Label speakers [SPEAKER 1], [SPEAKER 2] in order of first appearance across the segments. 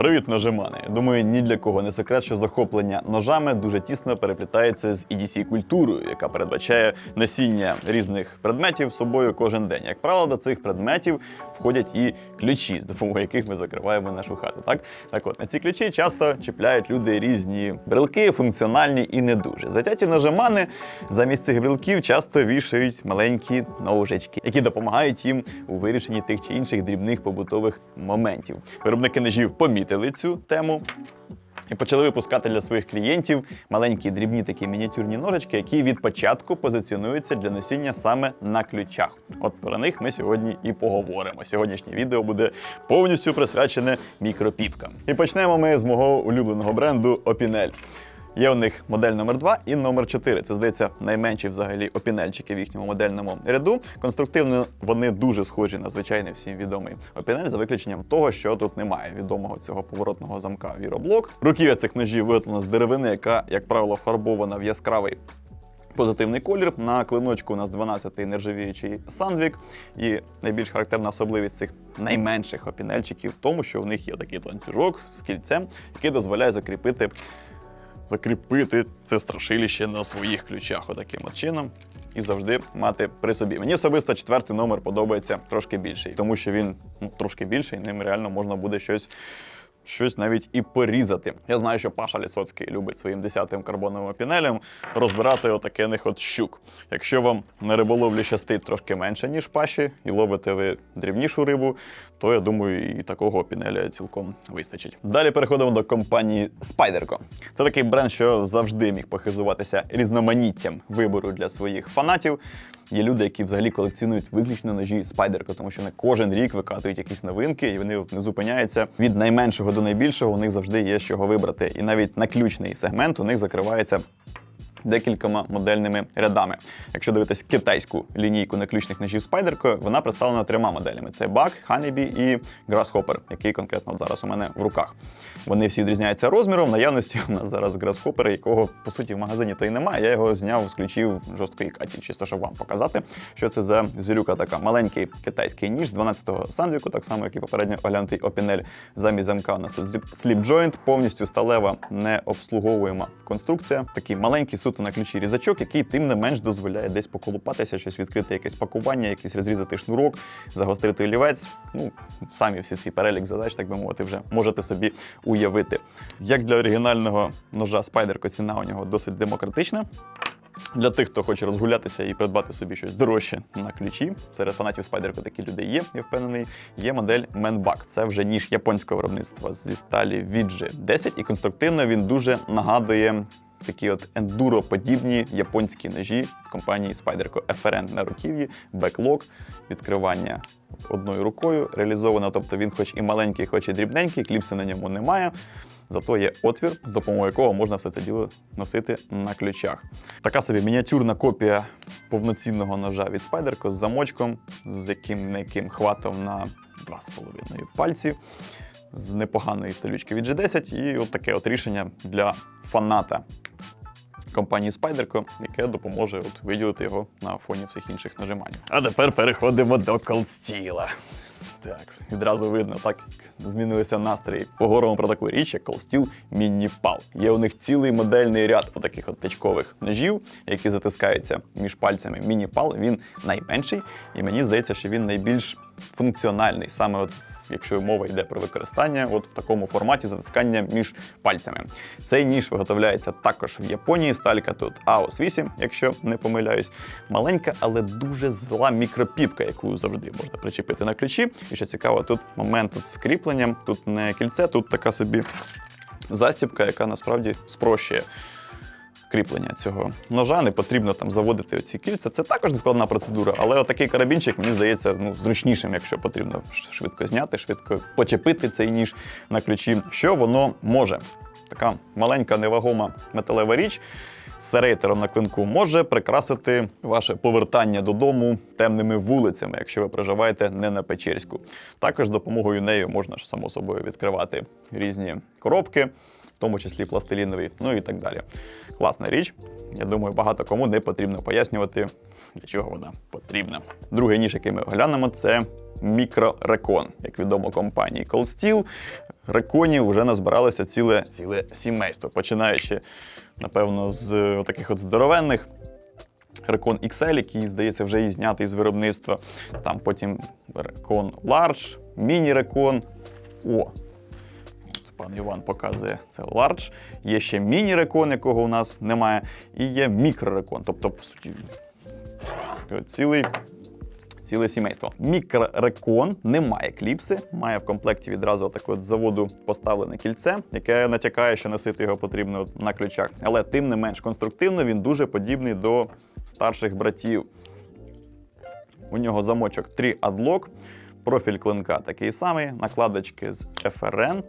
[SPEAKER 1] Привіт, ножемани! Думаю, ні для кого не секрет, що захоплення ножами дуже тісно переплітається з edc культурою, яка передбачає носіння різних предметів з собою кожен день. Як правило, до цих предметів входять і ключі, з допомогою яких ми закриваємо нашу хату. Так, так от на ці ключі часто чіпляють люди різні брелки, функціональні і не дуже. Затяті ножемани замість цих брелків часто вішають маленькі ножички, які допомагають їм у вирішенні тих чи інших дрібних побутових моментів. Виробники ножів помітили цю тему. І почали випускати для своїх клієнтів маленькі дрібні такі мініатюрні ножички, які від початку позиціонуються для носіння саме на ключах. От про них ми сьогодні і поговоримо. Сьогоднішнє відео буде повністю присвячене мікропіпкам. І почнемо ми з мого улюбленого бренду Opinel. Є у них модель номер 2 і номер 4. Це здається найменші взагалі опінельчики в їхньому модельному ряду. Конструктивно вони дуже схожі на звичайний всім відомий опінель, за виключенням того, що тут немає відомого цього поворотного замка віроблок. Руків'я цих ножів виготовлена з деревини, яка, як правило, фарбована в яскравий. Позитивний колір на клиночку у нас 12-й нержавіючий сандвік. І найбільш характерна особливість цих найменших опінельчиків в тому, що в них є такий ланцюжок з кільцем, який дозволяє закріпити закріпити це страшилище на своїх ключах, отаким от чином. І завжди мати при собі. Мені особисто четвертий номер подобається трошки більший, тому що він ну, трошки більший, ним реально можна буде щось. Щось навіть і порізати. Я знаю, що Паша Ліцоцький любить своїм 10-м карбоновим пінелем розбирати отакених от щук. Якщо вам на риболовлі щастить трошки менше, ніж паші, і ловите ви дрібнішу рибу, то я думаю, і такого пінеля цілком вистачить. Далі переходимо до компанії Spyderco. Це такий бренд, що завжди міг похизуватися різноманіттям вибору для своїх фанатів. Є люди, які взагалі колекціонують виключно ножі Spyderco, тому що не кожен рік викатують якісь новинки, і вони не зупиняються від найменшого до найбільшого. У них завжди є з чого вибрати. І навіть наключний сегмент у них закривається. Декількома модельними рядами. Якщо дивитись китайську лінійку наключних ножів Spyderco, вона представлена трьома моделями: це Bug, Honeybee і Grasshopper, який конкретно от зараз у мене в руках. Вони всі відрізняються розміром. Наявності у нас зараз Grasshopper, якого по суті в магазині то й немає. Я його зняв з ключів жорсткої каті, чисто щоб вам показати, що це за звірюка така. Маленький китайський ніж з 12-го сандвіку, так само, як і попередньо оглянутий Opinel. Замість замка у нас тут joint, повністю сталева необслуговуєма конструкція. Такий маленький суто на ключі різачок, який тим не менш дозволяє десь поколупатися, щось відкрити, якесь пакування, якийсь розрізати шнурок, загострити олівець. Ну, самі всі ці перелік задач, так би мовити, вже можете собі уявити. Як для оригінального ножа Spyderco ціна у нього досить демократична. Для тих, хто хоче розгулятися і придбати собі щось дорожче на ключі, серед фанатів Spyderco такі люди є, я впевнений. Є модель Manbug. Це вже ніж японського виробництва зі сталі VG 10, і конструктивно він дуже нагадує такі от ендуро-подібні японські ножі компанії Spyderco FRN на руків'ї, беклок, відкривання одною рукою реалізовано. Тобто він, хоч і маленький, хоч і дрібненький, кліпси на ньому немає. Зато є отвір, з допомогою якого можна все це діло носити на ключах. Така собі мініатюрна копія повноцінного ножа від Spyderco з замочком, з яким яким хватом на 2,5 пальці, з непоганої столючки від G10, і от таке от рішення для фаната компанії Spyderco, яке допоможе от виділити його на фоні всіх інших нажимань. А тепер переходимо до колстіла. Так, відразу видно, так як змінилися настрої. Поговоримо про таку річ, як колстіл міні-пал. Є у них цілий модельний ряд отаких от тичкових ножів, які затискаються між пальцями. Міні-пал він найменший, і мені здається, що він найбільш функціональний, саме от якщо мова йде про використання, от в такому форматі затискання між пальцями. Цей ніж виготовляється також в Японії. Сталька тут AOS 8, якщо не помиляюсь. Маленька, але дуже зла мікропіпка, яку завжди можна причепити на ключі. І що цікаво, тут момент з кріпленням, тут не кільце, тут така собі застібка, яка насправді спрощує. Кріплення цього ножа не потрібно там заводити оці кільця. Це також нескладна процедура, але отакий карабінчик мені здається ну, зручнішим, якщо потрібно швидко зняти, швидко почепити цей ніж на ключі. Що воно може? Така маленька невагома металева річ з серейтером на клинку може прикрасити ваше повертання додому темними вулицями, якщо ви проживаєте не на Печерську. Також допомогою нею можна ж само собою відкривати різні коробки тому числі пластиліновий, ну і так далі. Класна річ. Я думаю, багато кому не потрібно пояснювати, для чого вона потрібна. Другий ніж, який ми оглянемо, це мікрорекон. Як відомо компанії Cold Steel, реконів вже назбиралося ціле, ціле сімейство, починаючи, напевно, з таких от здоровенних. Рекон XL, який, здається, вже і знятий з виробництва. Там потім Рекон Large, міні-рекон. О, пан Іван показує це Large. Є ще міні-рекон, якого у нас немає, і є мікрорекон. Тобто, по суті, цілий. Ціле сімейство. Мікрорекон не має кліпси, має в комплекті відразу таке от заводу поставлене кільце, яке натякає, що носити його потрібно на ключах. Але тим не менш конструктивно він дуже подібний до старших братів. У нього замочок 3 адлок, профіль клинка такий самий, накладочки з FRN.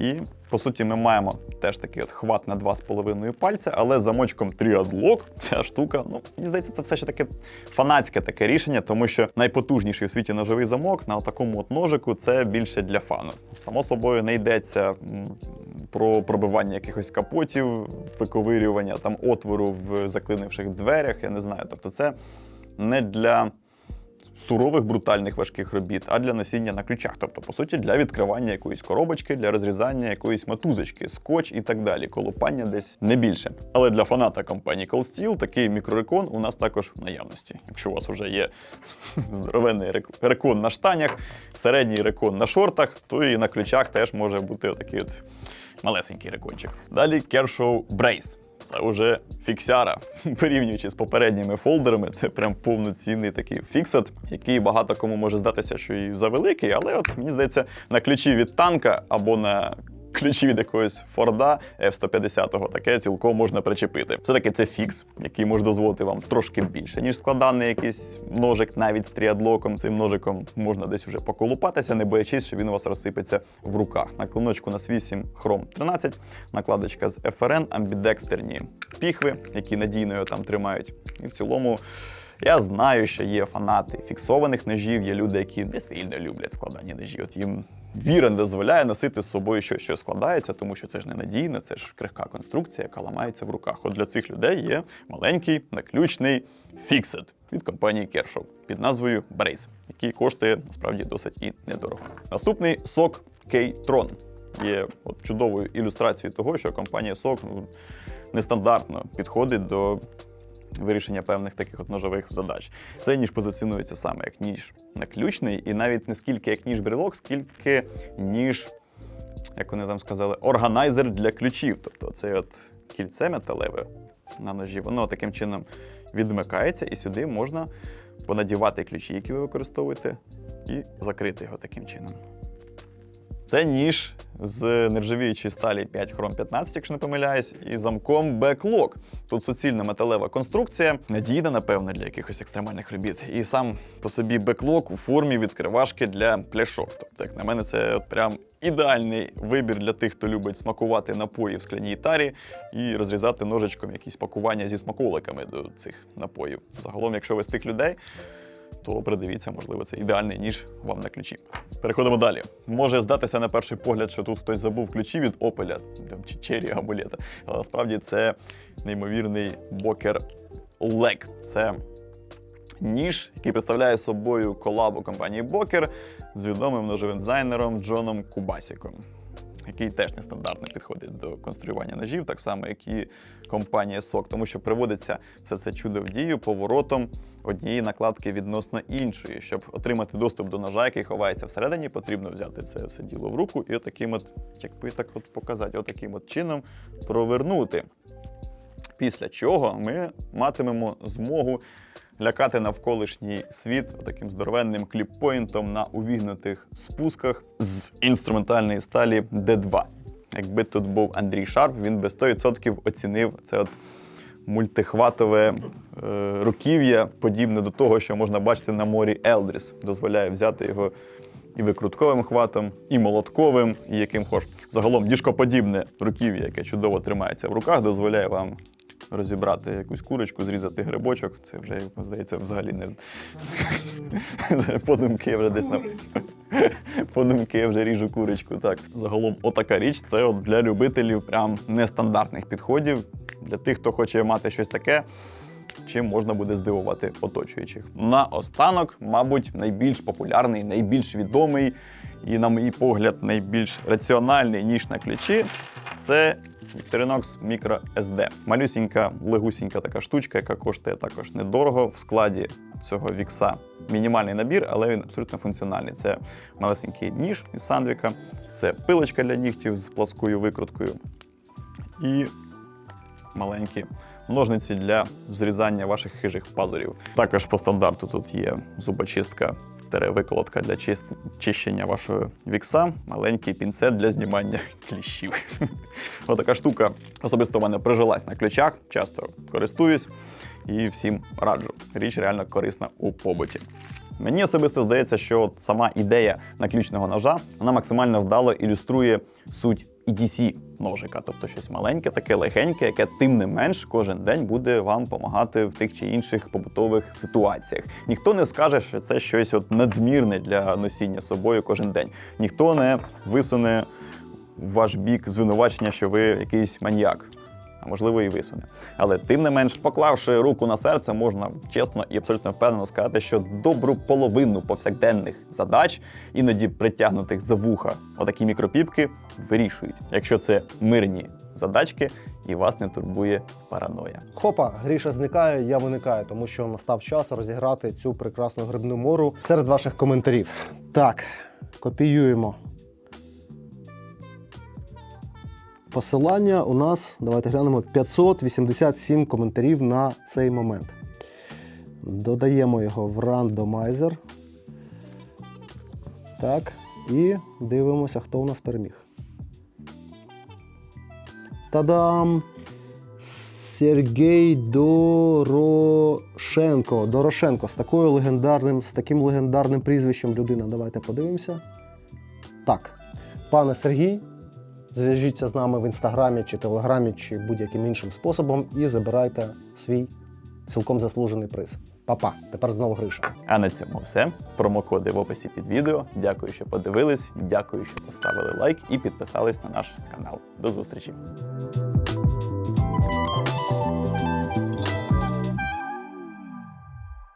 [SPEAKER 1] І по суті ми маємо теж такий от хват на 2,5 пальця, але замочком 3 адлок ця штука, ну мені здається, це все ще таке фанатське таке рішення, тому що найпотужніший у світі ножовий замок на такому от ножику це більше для фану. Само собою не йдеться про пробивання якихось капотів, виковирювання там отвору в заклинивших дверях. Я не знаю. Тобто, це не для сурових брутальних важких робіт, а для носіння на ключах. Тобто, по суті, для відкривання якоїсь коробочки, для розрізання якоїсь мотузочки, скотч і так далі. Колупання десь не більше. Але для фаната компанії Cold Steel такий мікрорекон у нас також в наявності. Якщо у вас вже є здоровенний рекон на штанях, середній рекон на шортах, то і на ключах теж може бути такий от малесенький рекончик. Далі Kershaw Brace. Це вже фіксяра. Порівнюючи з попередніми фолдерами, це прям повноцінний такий фіксет, який багато кому може здатися, що і завеликий, але от мені здається, на ключі від танка або на ключі від якогось Форда F-150 таке цілком можна причепити. Все-таки це фікс, який може дозволити вам трошки більше, ніж складаний якийсь ножик, навіть з тріадлоком. Цим ножиком можна десь уже поколупатися, не боячись, що він у вас розсипеться в руках. На клиночку на 8 хром 13, накладочка з FRN, амбідекстерні піхви, які надійно його там тримають. І в цілому. Я знаю, що є фанати фіксованих ножів, є люди, які не сильно люблять складання ножів. От їм віра не дозволяє носити з собою щось, що складається, тому що це ж ненадійно, це ж крихка конструкція, яка ламається в руках. От для цих людей є маленький наключний фіксет від компанії Kershaw під назвою Brace, який коштує насправді досить і недорого. Наступний сок K-Tron є от чудовою ілюстрацією того, що компанія SOC ну, нестандартно підходить до вирішення певних таких от ножових задач. Цей ніж позиціонується саме як ніж наключний, і навіть не скільки як ніж брелок, скільки ніж, як вони там сказали, органайзер для ключів. Тобто це от кільце металеве на ножі, воно таким чином відмикається, і сюди можна понадівати ключі, які ви використовуєте, і закрити його таким чином. Це ніж з нержавіючої сталі 5 хром 15, якщо не помиляюсь, і замком Backlog. Тут суцільна металева конструкція, надійна, напевно, для якихось екстремальних робіт. І сам по собі беклог у формі відкривашки для пляшок. Тобто, як на мене, це от прям ідеальний вибір для тих, хто любить смакувати напої в скляній тарі і розрізати ножичком якісь пакування зі смаколиками до цих напоїв. Загалом, якщо ви з тих людей, то придивіться, можливо, це ідеальний ніж вам на ключі. Переходимо далі. Може здатися на перший погляд, що тут хтось забув ключі від Опеля чи Черрі або. Але насправді це неймовірний бокер Лек. Це ніж, який представляє собою колабу компанії Бокер з відомим ножовим дизайнером Джоном Кубасіком. Який теж нестандартно підходить до конструювання ножів, так само, як і компанія SOC, тому що приводиться все це чудо в дію поворотом однієї накладки відносно іншої. Щоб отримати доступ до ножа, який ховається всередині, потрібно взяти це все діло в руку і отаким от, як би так от показати, отаким от чином провернути. Після чого ми матимемо змогу лякати навколишній світ таким здоровенним кліппоінтом на увігнутих спусках з інструментальної сталі D2. Якби тут був Андрій Шарп, він би 100% оцінив це от мультихватове е, руків'я, подібне до того, що можна бачити на морі Елдріс. Дозволяє взяти його і викрутковим хватом, і молотковим, і яким хоч. Загалом діжкоподібне руків'я, яке чудово тримається в руках, дозволяє вам розібрати якусь курочку, зрізати грибочок. Це вже, здається, взагалі не подумки я вже десь на подумки я вже ріжу курочку. Так, загалом, отака річ це от для любителів прям нестандартних підходів. Для тих, хто хоче мати щось таке, чим можна буде здивувати оточуючих. Наостанок, мабуть, найбільш популярний, найбільш відомий і, на мій погляд, найбільш раціональний ніж на ключі це Victorinox Micro SD. Малюсінька, легусінька така штучка, яка коштує також недорого в складі цього вікса. Мінімальний набір, але він абсолютно функціональний. Це малесенький ніж із сандвіка, це пилочка для нігтів з пласкою викруткою і маленькі ножниці для зрізання ваших хижих пазурів. Також по стандарту тут є зубочистка. Виколотка для чищення вашого вікса, маленький пінцет для знімання кліщів. Отака штука особисто в мене прижилась на ключах, часто користуюсь і всім раджу. Річ реально корисна у побуті. Мені особисто здається, що сама ідея наключного ножа вона максимально вдало ілюструє суть EDC ножика, тобто щось маленьке, таке легеньке, яке тим не менш кожен день буде вам допомагати в тих чи інших побутових ситуаціях. Ніхто не скаже, що це щось от надмірне для носіння собою кожен день. Ніхто не висуне в ваш бік звинувачення, що ви якийсь маніяк. Можливо, і висуне. Але тим не менш, поклавши руку на серце, можна чесно і абсолютно впевнено сказати, що добру половину повсякденних задач, іноді притягнутих за вуха, отакі мікропіпки вирішують, якщо це мирні задачки і вас не турбує параноя.
[SPEAKER 2] Хопа, Гріша зникає, я виникаю, тому що настав час розіграти цю прекрасну грибну мору серед ваших коментарів. Так, копіюємо. Посилання у нас, давайте глянемо, 587 коментарів на цей момент. Додаємо його в рандомайзер. Так, і дивимося, хто у нас переміг. Та-дам! Сергій Дорошенко. Дорошенко з такою легендарним, з таким легендарним прізвищем людина. Давайте подивимося. Так, пане Сергій, зв'яжіться з нами в інстаграмі чи телеграмі, чи будь-яким іншим способом і забирайте свій цілком заслужений приз. Па-па, тепер знову Гриша.
[SPEAKER 1] А на цьому все. Промокоди в описі під відео. Дякую, що подивились. Дякую, що поставили лайк і підписались на наш канал. До зустрічі!